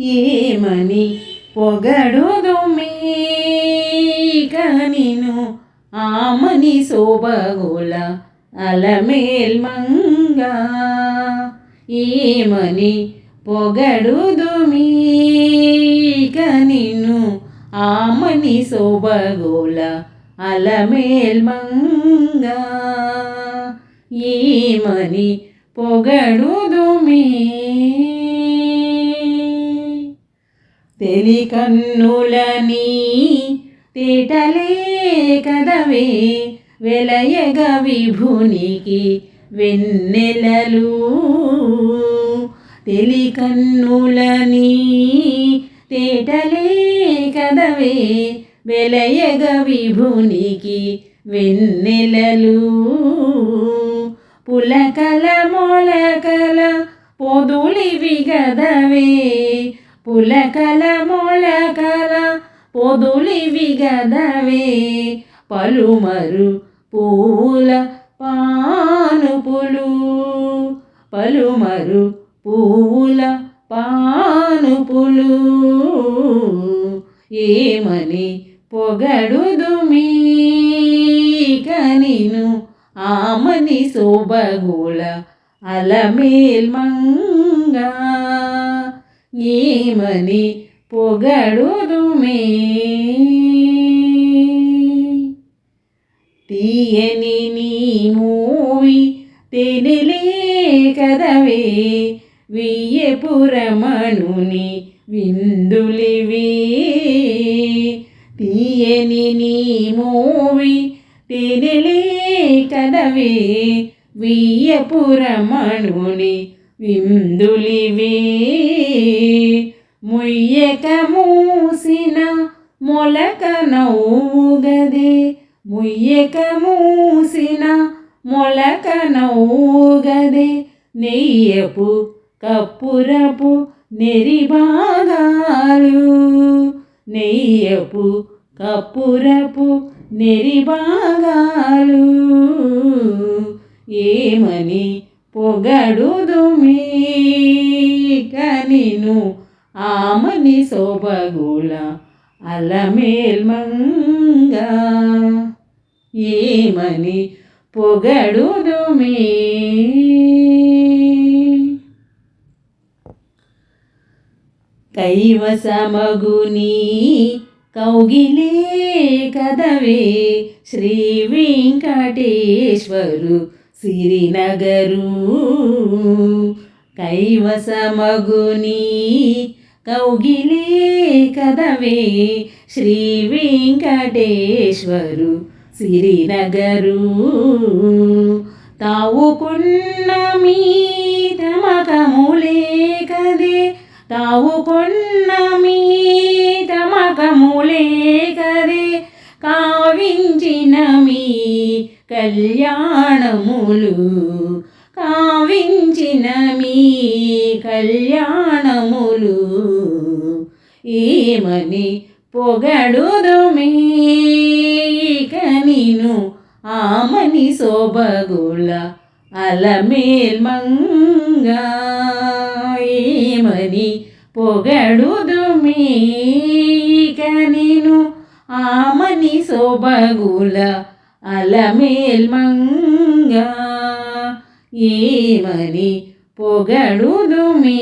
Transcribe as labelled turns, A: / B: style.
A: ఏమని పొగడుదు కనిను ఆమని శోభగోల అలమేల్ మంగా. ఏమని పొగడుదు కనిను ఆమని శోభగోల అలమేల్ మంగా. ఏమని పొగడుదు మీ తెలికన్నులని తేటలే కదవే వెలయగ విభునికి వెన్నెలలు. తెలికన్నులని తేటలే కదవే వెలయగ విభునికి వెన్నెలలు. పులకల మొలకల పొదులివి గదవే పులకల మొలకల పొదులివి గదవే పలుమరు పూల పానుపులు. పలుమరు పూల పానుపులు. ఏమని పొగడుదు కనిను ఆమని శోభగుల అలమేల్ మంగా ఏమని పొగడుదు మే తీయని నీ మూవి తెనిలే కదవే వియ్యపురమణుని విందులివి. తీయని నీ మూవి తెనిలే కదవే వియ్యపురమణుని విందులివి. ముయ్యక మూసిన మొలక నౌగదే ముయ్యక మూసిన మొలక నౌగదే నెయ్యపు కప్పురపు నెరిబాగాలు. నెయ్యపు కప్పురపు నెరిబాగాలు. పొగడుదుమి. కనిను ఆమని శోభగుల అలమేల్మంగ ఏమని పొగడుదుమి. కైవసమగుని కౌగిలే కదవే శ్రీ వెంకటేశ్వరు సిరినగరు కైవసమగుని కౌగిలే కదవే శ్రీ వెంకటేశ్వరు సిరినగరు. తావుకున్న మీ తమకములే కదే తావుకున్న మీ తమకములే కదే కావించిన మీ కళ్యాణములు కావించిన మీ కళ్యాణములు. ఏమని పొగడుదమే మీక నిను ఆమని శోభగుల అలమేల్మంగా ఏమని పొగడుదు మీక నిను ఆమని శోభగుల అలమేల్ మంగా ఏమని పొగడుదు మీ